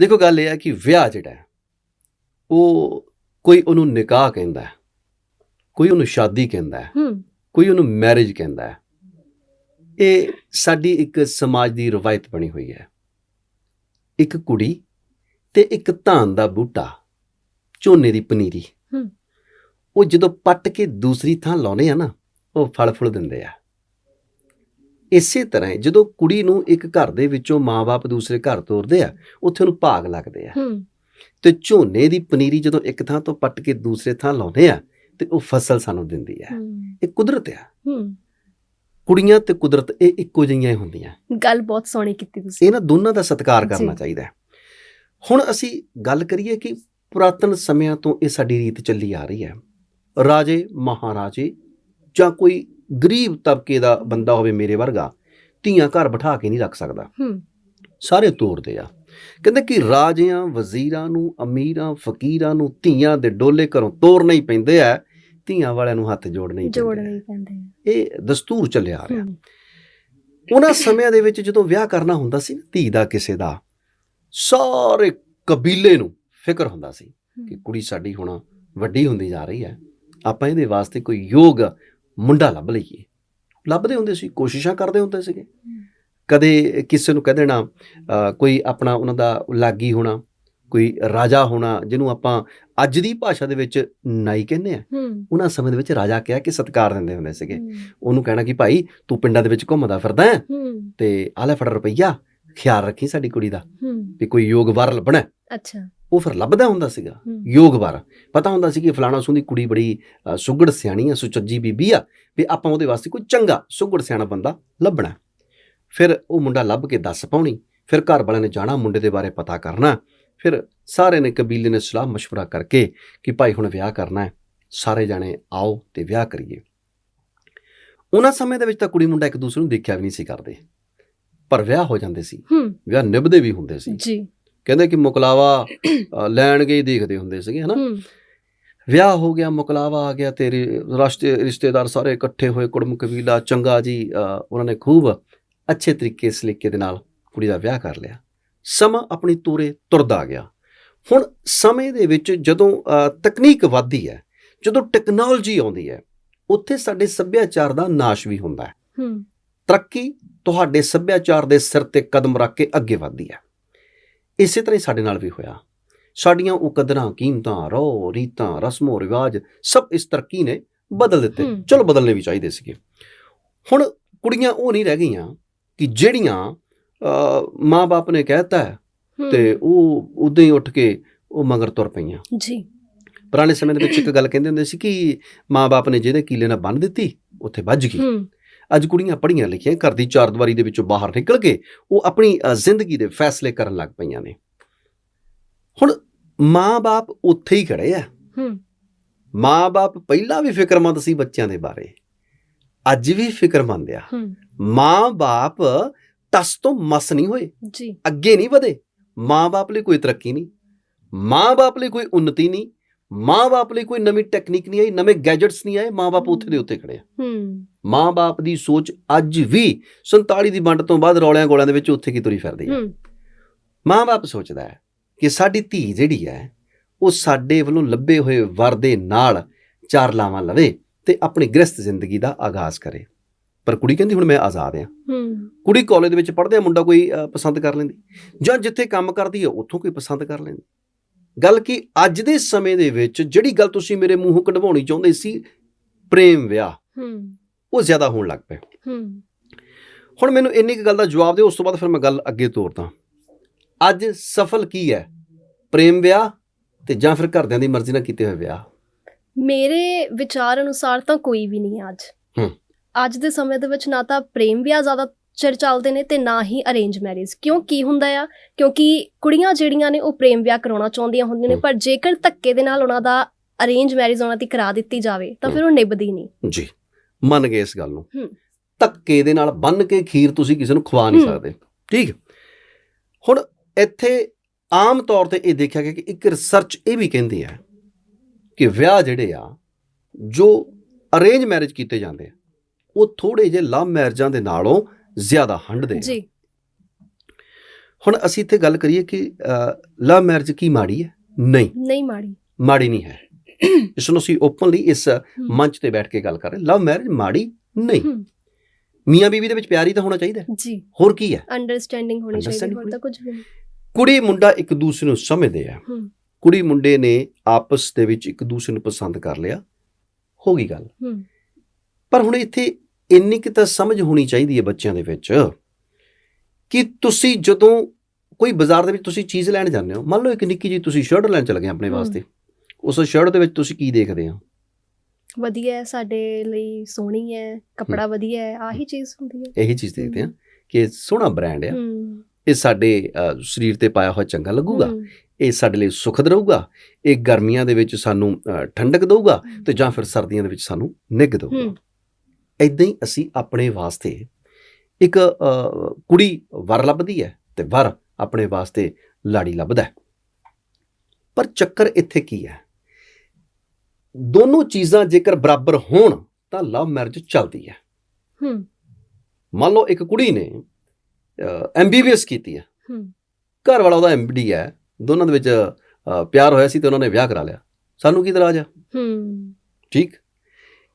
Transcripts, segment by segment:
ਦੇਖੋ ਗੱਲ ਇਹ ਹੈ ਕਿ ਵਿਆਹ ਜਿਹੜਾ ਹੈ, ਉਹ ਕੋਈ ਉਹਨੂੰ ਨਿਕਾਹ ਕਹਿੰਦਾ ਹੈ ਕੋਈ ਉਹਨੂੰ ਸ਼ਾਦੀ ਕਹਿੰਦਾ ਹੈ ਹੂੰ। ਕੋਈ ਉਹਨੂੰ ਮੈਰਿਜ ਕਹਿੰਦਾ ਹੈ ਇਹ ਸਾਡੀ ਇੱਕ ਸਮਾਜ ਦੀ ਰਵਾਇਤ ਬਣੀ ਹੋਈ ਹੈ। ਇੱਕ ਕੁੜੀ ਤੇ ਇੱਕ ਧਾਨ ਦਾ ਬੂਟਾ ਝੋਨੇ ਦੀ ਪਨੀਰੀ ਹੂੰ। ਉਹ ਜਦੋਂ ਪੱਟ ਕੇ ਦੂਸਰੀ ਥਾਂ ਲਾਉਨੇ ਆ ਨਾ ਉਹ ਫਲ ਫੁੱਲ ਦਿੰਦੇ ਆ। ਇਸੇ ਤਰ੍ਹਾਂ ਜਦੋਂ ਕੁੜੀ ਨੂੰ ਇੱਕ ਘਰ ਦੇ ਵਿੱਚੋਂ ਮਾਪੇ ਦੂਸਰੇ ਘਰ ਤੋਰਦੇ ਆ ਉੱਥੇ ਉਹਨੂੰ ਭਾਗ ਲੱਗਦੇ ਆ। ਤੇ ਝੋਨੇ ਦੀ ਪਨੀਰੀ ਜਦੋਂ ਇੱਕ ਥਾਂ ਤੋਂ ਪੱਟ ਕੇ ਦੂਸਰੇ ਥਾਂ ਲਾਉਂਦੇ ਆ ਤੇ ਉਹ ਫਸਲ ਸਾਨੂੰ ਦਿੰਦੀ ਆ। ਇਹ ਕੁਦਰਤ ਆ। ਕੁੜੀਆਂ ਤੇ ਕੁਦਰਤ ਇਹ ਇੱਕੋ ਜਿਹੀਆਂ ਹੀ ਹੁੰਦੀਆਂ। ਗੱਲ ਬਹੁਤ ਸੋਹਣੀ ਕੀਤੀ ਤੁਸੀਂ। ਇਹਨਾਂ ਦੋਨਾਂ ਦਾ ਸਤਿਕਾਰ ਕਰਨਾ। ਚਾਹੀਦਾ। ਹੈ ਹੁਣ ਅਸੀਂ ਗੱਲ ਕਰੀਏ ਕਿ ਪੁਰਾਤਨ ਸਮਿਆਂ ਤੋਂ ਇਹ ਸਾਡੀ ਰੀਤ ਚੱਲੀ ਆ ਰਹੀ ਹੈ। ਰਾਜੇ ਮਹਾਰਾਜੇ ਜਾਂ ਕੋਈ ਗਰੀਬ ਤਬਕੇ ਦਾ ਬੰਦਾ ਹੋਵੇ ਮੇਰੇ ਵਰਗਾ ਧੀਆਂ ਘਰ ਬਿਠਾ ਕੇ ਨਹੀਂ ਰੱਖ ਸਕਦਾ। ਹੂੰ। ਸਾਰੇ ਤੋੜਦੇ ਆ। ਕਹਿੰਦੇ ਕਿ ਰਾਜਿਆਂ ਵਜ਼ੀਰਾਂ ਨੂੰ ਅਮੀਰਾਂ ਫਕੀਰਾਂ ਨੂੰ ਧੀਆਂ ਦੇ ਡੋਲੇ ਘਰੋਂ ਤੋੜਨੇ ਹੀ ਪੈਂਦੇ ਆ ਧੀਆਂ ਵਾਲਿਆਂ ਨੂੰ ਹੱਥ ਜੋੜਨੇ ਹੀ ਪੈਂਦੇ। ਜੋੜਨੇ। ਹੀ ਪੈਂਦੇ। ਇਹ ਦਸਤੂਰ ਚੱਲਿਆ ਆ ਰਿਹਾ। ਉਹਨਾਂ ਸਮਿਆਂ ਦੇ ਵਿੱਚ ਜਦੋਂ ਵਿਆਹ ਕਰਨਾ ਹੁੰਦਾ ਸੀ ਧੀ ਦਾ ਕਿਸੇ ਦਾ ਸਾਰੇ ਕਬੀਲੇ ਨੂੰ ਫਿਕਰ ਹੁੰਦਾ ਸੀ ਕਿ ਕੁੜੀ ਸਾਡੀ ਹੁਣ ਵੱਡੀ ਹੁੰਦੀ ਜਾ ਰਹੀ ਹੈ। ਆਪਾਂ ਇਹਦੇ ਵਾਸਤੇ ਕੋਈ ਯੋਗ ਮੁੰਡਾ ਲੱਭ ਲਈਏ। ਲੱਭਦੇ ਹੁੰਦੇ ਸੀ ਕੋਸ਼ਿਸ਼ਾਂ ਕਰਦੇ ਹੁੰਦੇ ਸੀਗੇ। ਕਦੇ ਕਿਸੇ ਨੂੰ ਕਹਿ ਦੇਣਾ ਕੋਈ ਆਪਣਾ ਉਹਨਾਂ ਦਾ ਲਾਗੀ ਹੋਣਾ ਕੋਈ ਰਾਜਾ ਹੋਣਾ ਜਿਹਨੂੰ ਆਪਾਂ ਅੱਜ ਦੀ ਭਾਸ਼ਾ ਦੇ ਵਿੱਚ ਨਾਈ ਕਹਿੰਦੇ ਆ। ਉਹਨਾਂ ਸਮੇਂ ਦੇ ਵਿੱਚ ਰਾਜਾ ਕਿਹਾ ਕਿ ਸਤਿਕਾਰ ਦਿੰਦੇ ਹੁੰਦੇ ਸੀਗੇ। ਉਹਨੂੰ ਕਹਿਣਾ ਕਿ ਭਾਈ ਤੂੰ ਪਿੰਡਾਂ ਦੇ ਵਿੱਚ ਘੁੰਮਦਾ ਫਿਰਦਾ ਤੇ ਆਹ ਲੈ ਫੜ ਰੁਪਈਆ ਖਿਆਲ ਰੱਖੀ ਸਾਡੀ ਕੁੜੀ ਦਾ ਵੀ ਕੋਈ ਯੋਗ ਵਰ ਲੱਭਣਾ। ਅੱਛਾ। ਉਹ ਫਿਰ ਲੱਭਦਾ ਹੁੰਦਾ ਸੀਗਾ ਹੂੰ ਯੋਗ ਵਰ ਪਤਾ ਹੁੰਦਾ ਸੀ ਕਿ ਫਲਾਣਾ ਸੁੰਦੀ ਕੁੜੀ ਬੜੀ ਅ, ਸੁਘੜ ਸਿਆਣੀ ਆ ਸੁਚੱਜੀ ਬੀਬੀ ਆ ਵੀ ਆਪਾਂ ਉਹਦੇ ਵਾਸਤੇ ਕੋਈ ਚੰਗਾ ਸੁਘੜ ਸਿਆਣਾ ਬੰਦਾ ਲੱਭਣਾ ਹੈ। ਫਿਰ ਉਹ ਮੁੰਡਾ ਲੱਭ ਕੇ ਦੱਸ ਪਾਉਣੀ ਫਿਰ ਘਰ ਵਾਲਿਆਂ ਨੇ ਜਾਣਾ ਮੁੰਡੇ ਦੇ ਬਾਰੇ ਪਤਾ ਕਰਨਾ ਫਿਰ ਸਾਰੇ ਨੇ ਕਬੀਲੇ ਨੇ ਸਲਾਹ مشورہ ਕਰਕੇ ਕਿ ਭਾਈ ਹੁਣ ਵਿਆਹ ਕਰਨਾ ਹੈ ਸਾਰੇ ਜਾਣੇ ਆਓ ਤੇ ਵਿਆਹ ਕਰੀਏ ਉਹਨਾਂ ਸਮੇਂ ਦੇ ਵਿੱਚ ਤਾਂ ਕੁੜੀ ਮੁੰਡਾ ਇੱਕ ਦੂਸਰੇ ਨੂੰ ਦੇਖਿਆ ਵੀ ਨਹੀਂ ਸੀ ਕਰਦੇ ਪਰ ਵਿਆਹ ਹੋ ਜਾਂਦੇ ਸੀ ਹੂੰ ਵਿਆਹ ਨਿਭਦੇ ਵੀ ਹੁੰਦੇ ਸੀ ਜੀ ਕਹਿੰਦੇ ਕਿ ਮੁਕਲਾਵਾ ਲੈਣ ਗਏ ਦੇਖਦੇ ਹੁੰਦੇ ਸੀਗੇ ਹਨਾ? ਵਿਆਹ ਹੋ ਗਿਆ ਮੁਕਲਾਵਾ ਆ ਗਿਆ ਤੇਰੇ ਰਸਤੇ ਰਿਸ਼ਤੇਦਾਰ ਸਾਰੇ ਇਕੱਠੇ ਹੋਏ ਕੁੜਮ ਕਬੀਲਾ ਚੰਗਾ ਜੀ ਉਹਨਾਂ ਨੇ ਖੂਬ ਅੱਛੇ ਤਰੀਕੇ ਸਲੀਕੇ ਦੇ ਨਾਲ ਕੁੜੀ ਦਾ ਵਿਆਹ ਕਰ ਲਿਆ। ਸਮਾਂ ਆਪਣੀ ਤੂਰੇ ਤੁਰਦਾ ਗਿਆ। ਹੁਣ ਸਮੇਂ ਦੇ ਵਿੱਚ ਜਦੋਂ ਤਕਨੀਕ ਵੱਧਦੀ ਹੈ ਜਦੋਂ ਟੈਕਨੋਲੋਜੀ ਆਉਂਦੀ ਹੈ ਉੱਥੇ ਸਾਡੇ ਸੱਭਿਆਚਾਰ ਦਾ ਨਾਸ਼ ਵੀ ਹੁੰਦਾ ਹੈ। ਹੂੰ। ਤਰੱਕੀ ਤੁਹਾਡੇ ਸੱਭਿਆਚਾਰ ਦੇ ਸਿਰ ਤੇ ਕਦਮ ਰੱਖ ਕੇ ਅੱਗੇ ਵਧਦੀ ਹੈ। ਇਸੇ ਤਰ੍ਹਾਂ ਹੀ ਸਾਡੇ ਨਾਲ ਵੀ ਹੋਇਆ। ਸਾਡੀਆਂ ਉਹ ਕਦਰਾਂ ਕੀਮਤਾਂ ਰੋ ਰੀਤਾਂ ਰਸਮੋ ਰਿਵਾਜ ਸਭ ਇਸ ਤਰੱਕੀ ਨੇ ਬਦਲ ਦਿੱਤੇ। ਚਲੋ ਬਦਲਨੇ ਵੀ ਚਾਹੀਦੇ ਸੀਗੇ। ਹੁਣ ਕੁੜੀਆਂ ਉਹ ਨਹੀਂ ਰਹਿ ਗਈਆਂ ਕਿ ਜਿਹੜੀਆਂ ਮਾਂ-ਬਾਪ ਨੇ ਕਹਿਤਾ ਤੇ ਉਹ ਉਦਾਂ ਹੀ ਉੱਠ ਕੇ ਉਹ ਮਗਰ ਤੁਰ ਪਈਆਂ। ਜੀ। ਪੁਰਾਣੇ ਸਮੇਂ ਦੇ ਵਿੱਚ ਇੱਕ ਗੱਲ ਕਹਿੰਦੇ ਹੁੰਦੇ ਸੀ ਕਿ ਮਾਂ-ਬਾਪ ਨੇ ਜਿਹਦੇ ਕੀਲੇ ਨਾਲ ਬੰਨ ਦਿੱਤੀ ਉੱਥੇ ਵੱਜ ਗਈ। ਅੱਜ ਕੁੜੀਆਂ ਪੜ੍ਹੀਆਂ ਲਿਖੀਆਂ ਘਰ ਦੀ ਚਾਰਦੀਵਾਰੀ ਦੇ ਵਿੱਚੋਂ ਬਾਹਰ ਨਿਕਲ ਕੇ ਉਹ ਆਪਣੀ ਜ਼ਿੰਦਗੀ ਦੇ ਫੈਸਲੇ ਕਰਨ ਲੱਗ ਪਈਆਂ ਨੇ। ਹੁਣ ਮਾਂ-ਬਾਪ ਉੱਥੇ ਹੀ ਖੜੇ ਆ। ਹੂੰ। ਮਾਂ-ਬਾਪ ਪਹਿਲਾਂ ਵੀ ਫਿਕਰਮੰਦ ਸੀ ਬੱਚਿਆਂ ਦੇ ਬਾਰੇ। ਅੱਜ ਵੀ ਫਿਕਰਮੰਦ ਆ। ਹੂੰ। ਮਾਂ-ਬਾਪ ਤਸ ਤੋਂ ਮਸ ਨਹੀਂ ਹੋਏ। ਜੀ। ਅੱਗੇ ਨਹੀਂ ਵਧੇ। ਮਾਂ-ਬਾਪ ਲਈ ਕੋਈ ਤਰੱਕੀ ਨਹੀਂ। ਮਾਂ-ਬਾਪ ਲਈ ਕੋਈ ਉન્નਤੀ ਨਹੀਂ। ਮਾਂ-ਬਾਪ ਲਈ ਕੋਈ ਨਵੀਂ ਟੈਕਨੀਕ ਨਹੀਂ ਆਈ ਨਵੇਂ ਗੈਜਟਸ ਨਹੀਂ ਆਏ। ਮਾਂ-ਬਾਪ ਉੱਥੇ ਦੇ ਉੱਤੇ ਖੜੇ ਆ। ਹੂੰ। ਮਾਂ-ਬਾਪ ਦੀ ਸੋਚ ਅੱਜ ਵੀ 47 ਦੀ ਵੰਡ ਤੋਂ ਬਾਅਦ ਰੌਲਿਆਂ ਗੋਲਿਆਂ ਦੇ ਵਿੱਚ ਉੱਥੇ ਕੀ ਤੁਰੀ ਫਿਰਦੀ ਹੈ? ਹੂੰ। ਮਾਂ-ਬਾਪ ਸੋਚਦਾ ਹੈ ਕਿ ਸਾਡੀ ਧੀ ਜਿਹੜੀ ਹੈ ਉਹ ਸਾਡੇ ਵੱਲੋਂ ਲੱਭੇ ਹੋਏ ਵਰ ਦੇ ਨਾਲ ਚਾਰ ਲਾਵਾਂ ਲਵੇ ਤੇ ਆਪਣੀ ਗ੍ਰਸਤ ਜ਼ਿੰਦਗੀ ਦਾ ਆਗਾਜ਼ ਕਰੇ। ਪਰ ਕੁੜੀ ਕਹਿੰਦੀ ਹੁਣ ਮੈਂ ਆਜ਼ਾਦ ਆ ਹੂੰ। ਕੁੜੀ ਕਾਲਜ ਦੇ ਵਿੱਚ ਪੜ੍ਹਦੇ ਆ ਮੁੰਡਾ ਕੋਈ ਪਸੰਦ ਕਰ ਲੈਂਦੀ। ਜਾਂ ਜਿੱਥੇ ਕੰਮ ਕਰਦੀ ਆ ਉੱਥੋਂ ਕੋਈ ਪਸੰਦ ਕਰ ਲੈਂਦੀ। ਗੱਲ ਕੀ ਅੱਜ ਦੇ ਸਮੇਂ ਦੇ ਵਿੱਚ ਜਿਹੜੀ ਗੱਲ ਤੁਸੀਂ ਮੇਰੇ ਮੂੰਹੋਂ ਕਢਵਾਉਣੀ ਚਾਹੁੰਦੇ ਸੀ ਪ੍ਰੇਮ ਵਿਆਹ। ਹੂੰ। ਉਹ ਜ਼ਿਆਦਾ ਹੋਣ ਲੱਗ ਪਿਆ ਹੂੰ। ਹੁਣ ਮੈਨੂੰ ਇੰਨੀ ਕੁ ਗੱਲ ਦਾ ਜਵਾਬ ਦਿਓ ਉਸ ਤੋਂ ਬਾਅਦ ਫਿਰ ਮੈਂ ਗੱਲ ਅੱਗੇ ਤੋਰਦਾ। ਅੱਜ ਸਫਲ ਕੀ ਹੈ? ਪ੍ਰੇਮ ਵਿਆਹ ਤੇ ਜਾਂ ਫਿਰ ਘਰਦਿਆਂ ਦੀ ਮਰਜ਼ੀ ਨਾਲ ਕੀਤੇ ਹੋਏ ਵਿਆਹ? ਮੇਰੇ ਵਿਚਾਰ ਅਨੁਸਾਰ ਤਾਂ ਕੋਈ ਵੀ ਨਹੀਂ ਅੱਜ। ਹੂੰ। ਅੱਜ ਦੇ ਸਮੇਂ ਦੇ ਵਿੱਚ ਨਾ ਤਾਂ ਪ੍ਰੇਮ ਵਿਆਹ ਜ਼ਿਆਦਾ ਚਿਰ ਚੱਲਦੇ ਨੇ ਤੇ ਨਾ ਹੀ ਅਰੇਂਜ ਮੈਰਿਜ ਕਿਉਂ? ਕੀ ਹੁੰਦਾ ਆ? ਕਿਉਂਕਿ ਕੁੜੀਆਂ ਜਿਹੜੀਆਂ ਨੇ ਉਹ ਪ੍ਰੇਮ ਵਿਆਹ ਕਰਾਉਣਾ ਚਾਹੁੰਦੀਆਂ ਹੁੰਦੀਆਂ ਨੇ। ਪਰ ਜੇਕਰ ਧੱਕੇ ਦੇ ਨਾਲ ਉਹਨਾਂ ਦਾ ਅਰੇਂਜ ਮੈਰਿਜ ਉਹਨਾਂ ਦੀ ਕਰਾ ਦਿੱਤੀ ਜਾਵੇ ਤਾਂ ਫਿਰ ਉਹ ਨਿਭਦੀ ਨਹੀਂ। ਜੀ। ਮੰਨ ਗਏ ਇਸ ਗੱਲ ਨੂੰ। ਧੱਕੇ ਦੇ ਨਾਲ ਬੰਨ ਕੇ ਖੀਰ ਤੁਸੀਂ ਕਿਸੇ ਨੂੰ ਖਵਾ ਨਹੀਂ। ਸਕਦੇ। ਠੀਕ। ਹੁਣ ਇੱਥੇ ਆਮ ਤੌਰ ਤੇ ਇਹ ਦੇਖਿਆ ਗਿਆ ਕਿ ਇੱਕ ਰਿਸਰਚ ਇਹ ਵੀ ਕਹਿੰਦੀ ਹੈ ਕਿ ਵਿਆਹ ਜਿਹੜੇ ਆ ਜੋ ਅਰੇਂਜ ਮੈਰਿਜ ਕੀਤੇ ਜਾਂਦੇ ਆ ਉਹ ਥੋੜੇ ਜਿਹੇ ਲਵ ਮੈਰਿਜਾਂ ਦੇ ਨਾਲੋਂ ਜ਼ਿਆਦਾ ਹੰਡਦੇ ਆ। ਜੀ। ਹੁਣ ਅਸੀਂ ਇੱਥੇ ਗੱਲ ਕਰੀਏ ਕਿ ਲਵ ਮੈਰਿਜ ਕੀ ਮਾੜੀ ਹੈ? ਨਹੀਂ। ਨਹੀਂ ਮਾੜੀ। ਮਾੜੀ ਨਹੀਂ ਹੈ। ਇਸ ਨੂੰ ਅਸੀਂ ਓਪਨਲੀ ਇਸ ਮੰਚ ਤੇ ਬੈਠ ਕੇ ਗੱਲ ਕਰ ਰਹੇ ਲਵ ਮੈਰਿਜ ਮਾੜੀ ਨਹੀਂ। ਮੀਆਂ ਬੀਵੀ ਦੇ ਵਿੱਚ ਪਿਆਰ ਹੀ ਤਾਂ ਹੋਣਾ ਚਾਹੀਦਾ। ਜੀ। ਹੋਰ ਕੀ ਹੈ? ਅੰਡਰਸਟੈਂਡਿੰਗ ਹੋਣੀ ਚਾਹੀਦੀ ਹੋਰ ਤਾਂ ਕੁਝ ਵੀ ਨਹੀਂ। ਕੁੜੀ ਮੁੰਡਾ ਇੱਕ ਦੂਸਰੇ ਨੂੰ ਸਮਝਦੇ ਆ। ਕੁੜੀ ਮੁੰਡੇ ਨੇ ਆਪਸ ਦੇ ਵਿੱਚ ਇੱਕ ਦੂਸਰੇ ਨੂੰ ਪਸੰਦ ਕਰ ਲਿਆ। ਹੋ ਗਈ ਗੱਲ। ਪਰ ਹੁਣ ਇੱਥੇ ਇੰਨੀ ਕਿ ਤਾਂ ਸਮਝ ਹੋਣੀ ਚਾਹੀਦੀ ਹੈ ਬੱਚਿਆਂ ਦੇ ਵਿੱਚ ਕਿ ਤੁਸੀਂ ਜਦੋਂ ਕੋਈ ਬਾਜ਼ਾਰ ਦੇ ਵਿੱਚ ਤੁਸੀਂ ਚੀਜ਼ ਲੈਣ ਜਾਂਦੇ ਹੋ ਮੰਨ ਲਓ ਇੱਕ ਨਿੱਕੀ ਜੀ ਤੁਸੀਂ ਸ਼ਰਟ ਲੈਣ ਚਲੇ ਗਏ ਆਪਣੇ। ਵਾਸਤੇ। ਉਸ ਸ਼ਰਟ ਦੇ ਵਿੱਚ ਤੁਸੀਂ ਕੀ ਦੇਖਦੇ ਹੋ? ਵਧੀਆ ਹੈ ਸਾਡੇ ਲਈ ਸੋਹਣੀ ਹੈ ਕਪੜਾ ਵਧੀਆ ਹੈ ਆਹੀ ਚੀਜ਼ ਹੁੰਦੀ ਹੈ। ਇਹੀ ਚੀਜ਼ ਦੇਖਦੇ ਆ ਕਿ ਸੋਹਣਾ ਬ੍ਰਾਂਡ ਆ। ਹਮ, ਇਹ ਸਾਡੇ ਸਰੀਰ ਤੇ ਪਾਇਆ ਹੋਇਆ ਚੰਗਾ ਲੱਗੂਗਾ। ਇਹ ਸਾਡੇ ਲਈ ਸੁਖਦ ਰਹੂਗਾ। ਇਹ ਗਰਮੀਆਂ ਦੇ ਵਿੱਚ ਸਾਨੂੰ ਠੰਡਕ ਦਊਗਾ ਤੇ ਜਾਂ ਫਿਰ ਸਰਦੀਆਂ ਦੇ ਵਿੱਚ ਸਾਨੂੰ ਨਿੱਘ ਦਊਗਾ। ਇਦਾਂ ਹੀ ਅਸੀਂ ਆਪਣੇ ਵਾਸਤੇ ਇੱਕ ਕੁੜੀ ਵਰ ਲੱਭਦੀ ਹੈ ਤੇ ਵਰ ਆਪਣੇ ਵਾਸਤੇ ਲਾੜੀ ਲੱਭਦਾ ਹੈ। ਪਰ ਚੱਕਰ ਇੱਥੇ ਕੀ ਹੈ? ਦੋਨੋਂ ਚੀਜ਼ਾਂ ਜੇਕਰ ਬਰਾਬਰ ਹੋਣ ਤਾਂ ਲਵ ਮੈਰਿਜ ਚੱਲਦੀ ਹੈ। ਹਮ, ਮੰਨ ਲਓ ਇੱਕ ਕੁੜੀ ਨੇ ਐਮਬੀਬੀਐਸ ਕੀਤੀ ਹੈ। ਹਮ, ਘਰ ਵਾਲਾ ਉਹਦਾ ਐਮਡੀ ਹੈ। ਦੋਨਾਂ ਦੇ ਵਿੱਚ ਪਿਆਰ ਹੋਇਆ ਸੀ ਤੇ ਉਹਨਾਂ ਨੇ ਵਿਆਹ ਕਰਾ ਲਿਆ। ਸਾਨੂੰ ਕੀ ਇਤਰਾਜ਼ ਆ? ਹਮ, ਠੀਕ।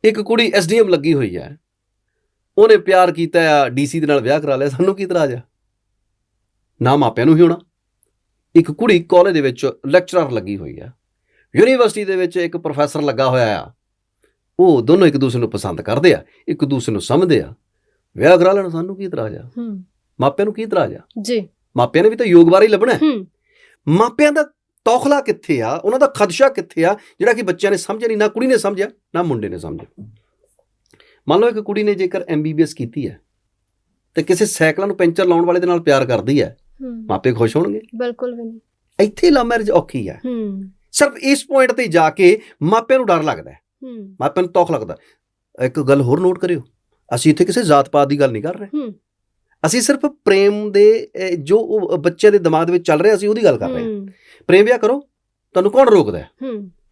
ਇੱਕ ਕੁੜੀ ਐਸਡੀਐਮ ਲੱਗੀ ਹੋਈ ਹੈ। ਉਹਨੇ ਪਿਆਰ ਕੀਤਾ ਆ ਡੀਸੀ ਦੇ ਨਾਲ ਵਿਆਹ ਕਰਾ ਲਿਆ। ਸਾਨੂੰ ਕੀ ਇਤਰਾਜ਼ ਆ? ਨਾ ਮਾਪਿਆਂ ਨੂੰ ਹੀ ਹੋਣਾ। ਇੱਕ ਕੁੜੀ ਕਾਲਜ ਦੇ ਵਿੱਚ ਲੈਕਚਰਰ ਲੱਗੀ ਹੋਈ ਆ ਯੂਨੀਵਰਸਿਟੀ ਦੇ ਵਿੱਚ ਇੱਕ ਪ੍ਰੋਫੈਸਰ ਲੱਗਾ ਹੋਇਆ ਆ। ਉਹ ਦੋਨੋਂ ਇੱਕ ਦੂਸਰੇ ਨੂੰ ਪਸੰਦ ਕਰਦੇ ਆ ਇੱਕ ਦੂਸਰੇ ਨੂੰ ਸਮਝਦੇ ਆ। ਵਿਆਹ ਕਰਾ ਲੈਣ ਸਾਨੂੰ ਕੀ ਇਤਰਾਜ਼ ਆ? ਹਮ, ਮਾਪਿਆਂ ਨੂੰ ਕੀ ਇਤਰਾਜ਼ ਆ? ਜੀ। ਮਾਪਿਆਂ ਨੇ ਵੀ ਤਾਂ ਯੋਗ ਬਾਰੇ ਹੀ ਲੱਭਣਾ ਹੈ। ਮਾਪਿਆਂ ਦਾ ਤੌਖਲਾ ਕਿੱਥੇ ਆ? ਉਹਨਾਂ ਦਾ ਖਦਸ਼ਾ ਕਿੱਥੇ ਆ? ਜਿਹੜਾ ਕਿ ਬੱਚਿਆਂ ਨੇ ਸਮਝਿਆ ਨਹੀਂ ਨਾ ਕੁੜੀ ਨੇ ਸਮਝਿਆ ਨਾ ਮੁੰਡੇ ਨੇ ਸਮਝਿਆ। ਮੰਨ ਲਓ ਇੱਕ ਕੁੜੀ ਨੇ ਜੇਕਰ ਐਮਬੀਬੀਐਸ ਕੀਤੀ ਹੈ ਤੇ ਕਿਸੇ ਸਾਈਕਲਾਂ ਨੂੰ ਪੈਂਚਰ ਲਾਉਣ ਵਾਲੇ ਦੇ ਨਾਲ ਪਿਆਰ ਕਰਦੀ ਹੈ ਮਾਪੇ ਖੁਸ਼ ਹੋਣਗੇ? ਬਿਲਕੁਲ ਵੀ ਨਹੀਂ। ਇੱਥੇ ਲਵ ਮੈਰਿਜ ਔਖੀ ਹੈ। ਹਮ, ਸਿਰਫ ਇਸ ਪੁਆਇੰਟ ਤੇ ਜਾ ਕੇ ਮਾਪਿਆਂ ਨੂੰ ਡਰ ਲੱਗਦਾ ਹੈ। ਮਾਪਿਆਂ ਨੂੰ ਤੌਖ ਲੱਗਦਾ ਇੱਕ ਗੱਲ ਹੋਰ ਨੋਟ ਕਰਿਓ। ਅਸੀਂ ਇੱਥੇ ਕਿਸੇ ਜਾਤ ਪਾਤ ਦੀ ਗੱਲ ਨਹੀਂ ਕਰ ਰਹੇ। ਅਸੀਂ ਸਿਰਫ ਪ੍ਰੇਮ ਦੇ ਜੋ ਉਹ ਬੱਚੇ ਦੇ ਦਿਮਾਗ ਦੇ ਵਿੱਚ ਚੱਲ ਰਿਹਾ ਅਸੀਂ ਉਹਦੀ ਗੱਲ ਕਰ ਰਹੇ ਹਾਂ। ਪ੍ਰੇਮ ਵਿਆਹ ਕਰੋ ਤੁਹਾਨੂੰ ਕੌਣ ਰੋਕਦਾ ਹੈ?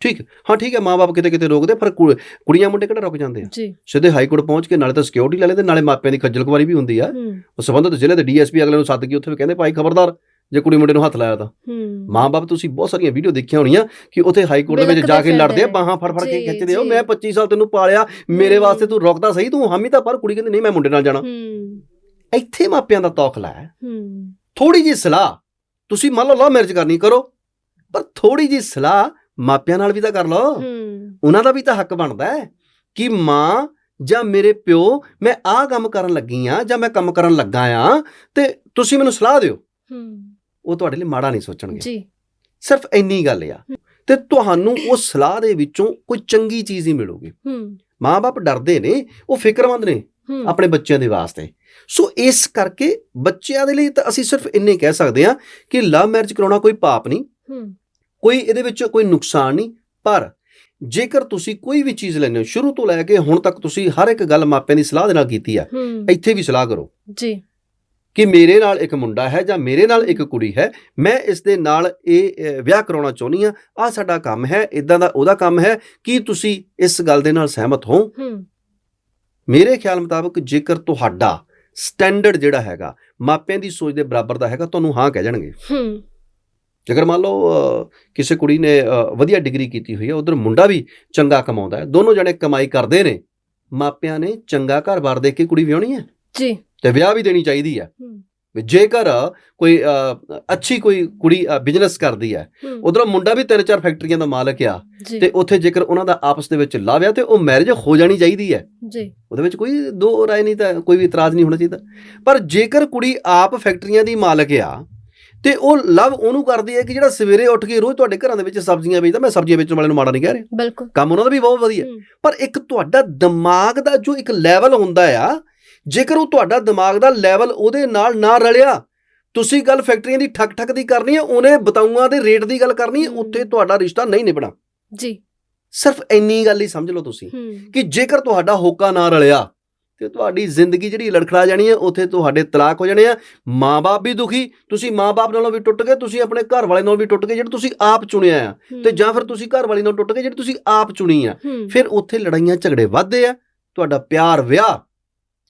ਠੀਕ। ਹਾਂ ਠੀਕ ਹੈ ਮਾਪੇ ਕਿਤੇ ਕਿਤੇ ਰੋਕਦੇ ਪਰ ਕੁੜੀਆਂ ਮੁੰਡੇ ਕਿਹੜਾ ਰੁਕ ਜਾਂਦੇ ਆ? ਸਿੱਧੇ ਹਾਈ ਕੋਰਟ ਪਹੁੰਚ ਕੇ ਨਾਲੇ ਤਾਂ ਸਿਕਿਉਰਿਟੀ ਲੈ ਲੈਂਦੇ ਨਾਲੇ ਮਾਪਿਆਂ ਦੀ ਖੱਜਲ ਖੁਆਰੀ ਵੀ ਹੁੰਦੀ ਆ। ਉਹ ਸੰਬੰਧਿਤ ਜ਼ਿਲ੍ਹੇ ਦੇ ਡੀਐਸਪੀ ਅਗਲੇ ਨੂੰ ਸੱਦ ਕੇ ਉੱਥੇ ਵੀ ਕਹਿੰਦੇ ਭਾਈ ਖਬਰਦਾਰ ਜੇ ਕੁੜੀ ਮੁੰਡੇ ਨੂੰ ਹੱਥ ਲਾਇਆ ਤਾਂ। ਮਾਂ-ਬਾਪ ਤੁਸੀਂ ਬਹੁਤ ਸਾਰੀਆਂ ਵੀਡੀਓ ਦੇਖੀਆਂ ਹੋਣੀਆਂ ਕਿ ਉੱਥੇ ਹਾਈ ਕੋਰਟ ਦੇ ਵਿੱਚ ਜਾ ਕੇ ਲੜਦੇ ਆ ਬਾਹਾਂ ਫੜ ਫੜ ਕੇ ਖਿੱਚਦੇ ਹੋ। ਮੈਂ 25 ਸਾਲ ਤੈਨੂੰ ਪਾਲਿਆ ਮੇਰੇ। ਵਾਸਤੇ ਤੂੰ ਰੁਕਦਾ ਸਹੀ ਤੂੰ ਹਾਮੀ ਤਾਂ ਪਰ ਕੁੜੀ ਕਹਿੰਦੀ ਨਹੀਂ ਮੈਂ ਮੁੰਡੇ ਨਾਲ ਜਾਣਾ। ਇੱਥੇ ਮਾਪਿਆਂ ਦਾ ਤੌਖਲਾ ਹੈ। ਥੋੜੀ ਜੀ ਸਲਾਹ ਤੁਸੀਂ ਮੰਨ ਲਓ ਲਵ ਮੈਰਿਜ ਕਰਨੀ ਕਰੋ। ਪਰ ਥੋੜੀ ਜੀ ਸਲਾਹ ਮਾਪਿਆਂ ਨਾਲ ਵੀ ਤਾਂ ਕਰ ਲਓ। ਉਹਨਾਂ ਦਾ ਵੀ ਤਾਂ ਹੱਕ ਬਣਦਾ ਹੈ ਕਿ ਮਾਂ ਜਾਂ ਮੇਰੇ ਪਿਓ ਮੈਂ ਆਹ ਕੰਮ ਕਰਨ ਲੱਗੀ ਆ ਜਾਂ ਮੈਂ ਕੰਮ ਕਰਨ ਲੱਗਾ ਆ ਤੇ ਤੁਸੀਂ ਮੈਨੂੰ ਸਲਾਹ ਦਿਓ। ਉਹ ਤੁਹਾਡੇ ਲਈ ਮਾੜਾ ਨਹੀਂ ਸੋਚਣਗੇ। ਜੀ। ਸਿਰਫ ਇੰਨੀ ਗੱਲ ਆ। ਤੇ ਤੁਹਾਨੂੰ ਉਹ ਸਲਾਹ ਦੇ ਵਿੱਚੋਂ ਕੋਈ ਚੰਗੀ ਚੀਜ਼ ਹੀ ਮਿਲੂਗੀ। ਹਮ, ਮਾਂ-ਬਾਪ ਡਰਦੇ ਨੇ ਉਹ ਫਿਕਰਮੰਦ ਨੇ ਆਪਣੇ ਬੱਚਿਆਂ ਦੇ ਵਾਸਤੇ। ਸੋ ਇਸ ਕਰਕੇ ਬੱਚਿਆਂ ਦੇ ਲਈ ਤਾਂ ਅਸੀਂ ਸਿਰਫ ਇੰਨੇ ਕਹਿ ਸਕਦੇ ਹਾਂ ਕਿ ਲਵ ਮੈਰਿਜ ਕਰਾਉਣਾ ਕੋਈ ਪਾਪ ਨਹੀਂ। ਹਮ, ਕੋਈ ਇਹਦੇ ਵਿੱਚ ਕੋਈ ਨੁਕਸਾਨ ਨਹੀਂ। ਪਰ ਜੇਕਰ ਤੁਸੀਂ ਕੋਈ ਵੀ ਚੀਜ਼ ਲੈਂਦੇ ਹੋ ਸ਼ੁਰੂ ਤੋਂ ਲੈ ਕੇ ਹੁਣ ਤੱਕ ਤੁਸੀਂ ਹਰ ਇੱਕ ਗੱਲ ਮਾਪਿਆਂ ਦੀ ਸਲਾਹ ਦੇ ਨਾਲ ਕੀਤੀ ਆ। ਇੱਥੇ ਵੀ ਸਲਾਹ ਕਰੋ। ਜੀ। ਕਿ ਮੇਰੇ ਨਾਲ ਇੱਕ ਮੁੰਡਾ ਹੈ ਜਾਂ ਮੇਰੇ ਨਾਲ ਇੱਕ ਕੁੜੀ ਹੈ ਮੈਂ ਇਸ ਦੇ ਨਾਲ ਇਹ ਵਿਆਹ ਕਰਾਉਣਾ ਚਾਹੁੰਦੀ ਆ ਆ ਸਾਡਾ ਕੰਮ ਹੈ ਇਦਾਂ ਦਾ ਉਹਦਾ ਕੰਮ ਹੈ ਕੀ ਤੁਸੀਂ ਇਸ ਗੱਲ ਦੇ ਨਾਲ ਸਹਿਮਤ ਹੋ? ਮੇਰੇ ਖਿਆਲ ਮੁਤਾਬਕ ਜੇਕਰ ਤੁਹਾਡਾ ਸਟੈਂਡਰਡ ਜਿਹੜਾ ਹੈਗਾ ਮਾਪਿਆਂ ਦੀ ਸੋਚ ਦੇ ਬਰਾਬਰ ਦਾ ਹੈਗਾ ਤੁਹਾਨੂੰ ਹਾਂ ਕਹਿ ਜਾਣਗੇ। ਜੇਕਰ ਮੰਨ ਲਓ ਕਿਸੇ ਕੁੜੀ ਨੇ ਵਧੀਆ ਡਿਗਰੀ ਕੀਤੀ ਹੋਈ ਹੈ ਉਧਰ ਮੁੰਡਾ ਵੀ ਚੰਗਾ ਕਮਾਉਂਦਾ ਹੈ ਦੋਨੋਂ ਜਣੇ ਕਮਾਈ ਕਰਦੇ ਨੇ ਮਾਪਿਆਂ ਨੇ ਚੰਗਾ ਘਰ-ਬਾਰ ਦੇਖ ਕੇ ਕੁੜੀ ਵਿਆਹਣੀ ਹੈ? ਜੀ। ਤੇ ਵਿਆਹ ਵੀ ਦੇਣੀ ਚਾਹੀਦੀ ਹੈ। ਜੇਕਰ ਕੋਈ ਅੱਛੀ ਕੋਈ ਕੁੜੀ ਬਿਜ਼ਨਸ ਕਰਦੀ ਹੈ ਉਧਰ ਮੁੰਡਾ ਵੀ ਤਿੰਨ ਚਾਰ ਫੈਕਟਰੀਆਂ ਦਾ ਮਾਲਕ ਆ ਤੇ ਉੱਥੇ ਜੇਕਰ ਉਹਨਾਂ ਦਾ ਆਪਸ ਦੇ ਵਿੱਚ ਲਾਵਿਆ ਤੇ ਉਹ ਮੈਰਿਜ ਹੋ ਜਾਣੀ ਚਾਹੀਦੀ ਹੈ। ਜੀ। ਉਹਦੇ ਵਿੱਚ ਕੋਈ ਦੋ ਰਾਏ ਨਹੀਂ ਤਾਂ ਕੋਈ ਵੀ ਇਤਰਾਜ਼ ਨਹੀਂ ਹੋਣਾ ਚਾਹੀਦਾ। ਪਰ ਜੇਕਰ ਕੁੜੀ ਆਪ ਫੈਕਟਰੀਆਂ ਦੀ ਮਾਲਕ ਆ ਤੇ ਉਹ ਲਵ ਉਹਨੂੰ ਕਰਦੀ ਹੈ ਕਿ ਜਿਹੜਾ ਸਵੇਰੇ ਉੱਠ ਕੇ ਰੋਜ਼ ਤੁਹਾਡੇ ਘਰਾਂ ਦੇ ਵਿੱਚ ਸਬਜ਼ੀਆਂ ਵੇਚਦਾ ਮੈਂ ਸਬਜ਼ੀਆਂ ਵੇਚਣ ਵਾਲੇ ਨੂੰ ਮਾੜਾ ਨਹੀਂ ਕਹਿ ਰਿਹਾ। ਬਿਲਕੁਲ। ਕੰਮ ਉਹਨਾਂ ਦਾ ਵੀ ਬਹੁਤ ਵਧੀਆ। ਪਰ ਇੱਕ ਤੁਹਾਡਾ ਦਿਮਾਗ ਦਾ ਜੋ ਇੱਕ ਲੈਵਲ ਹੁੰਦਾ ਆ ਜੇਕਰ ਉਹ ਤੁਹਾਡਾ ਦਿਮਾਗ ਦਾ ਲੈਵਲ ਉਹਦੇ ਨਾਲ ਨਾ ਰਲਿਆ ਤੁਸੀਂ ਗੱਲ ਫੈਕਟਰੀਆਂ ਦੀ ਠੱਕ ਠੱਕ ਦੀ ਕਰਨੀ ਹੈ ਉਹਨੇ ਬਤਾਊਆਂ ਦੇ ਰੇਟ ਦੀ ਗੱਲ ਕਰਨੀ ਹੈ। ਉੱਥੇ ਤੁਹਾਡਾ ਰਿਸ਼ਤਾ ਨਹੀਂ ਨਿਭਣਾ। ਜੀ। ਸਿਰਫ ਇੰਨੀ ਗੱਲ ਹੀ ਸਮਝ ਲਓ ਤੁਸੀਂ ਕਿ ਜੇਕਰ ਤੁਹਾਡਾ ਹੋਕਾ ਨਾ ਰਲਿਆ ਤੇ ਤੁਹਾਡੀ ਜ਼ਿੰਦਗੀ ਜਿਹੜੀ ਲੜਖੜਾ ਜਾਣੀ ਹੈ ਉੱਥੇ ਤੁਹਾਡੇ ਤਲਾਕ ਹੋ ਜਾਣੇ ਆ ਮਾਂ-ਬਾਪ ਵੀ ਦੁਖੀ ਤੁਸੀਂ ਮਾਂ-ਬਾਪ ਨਾਲੋਂ ਵੀ ਟੁੱਟ ਗਏ ਤੁਸੀਂ ਆਪਣੇ ਘਰ ਵਾਲੇ ਨਾਲੋਂ ਵੀ ਟੁੱਟ ਗਏ ਜਿਹੜਾ ਤੁਸੀਂ ਆਪ ਚੁਣਿਆ ਆ ਤੇ ਜਾਂ ਫਿਰ ਤੁਸੀਂ ਘਰ ਵਾਲੀ ਨਾਲੋਂ ਟੁੱਟ ਗਏ ਜਿਹੜੀ ਤੁਸੀਂ ਆਪ ਚੁਣੀ ਆ। ਫਿਰ ਉੱਥੇ ਲੜਾਈਆਂ ਝਗੜੇ ਵੱਧਦੇ ਆ ਤੁਹਾਡਾ ਪਿਆਰ ਵਿਆਹ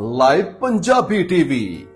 ਲਾਈਵ ਪੰਜਾਬੀ ਟੀਵੀ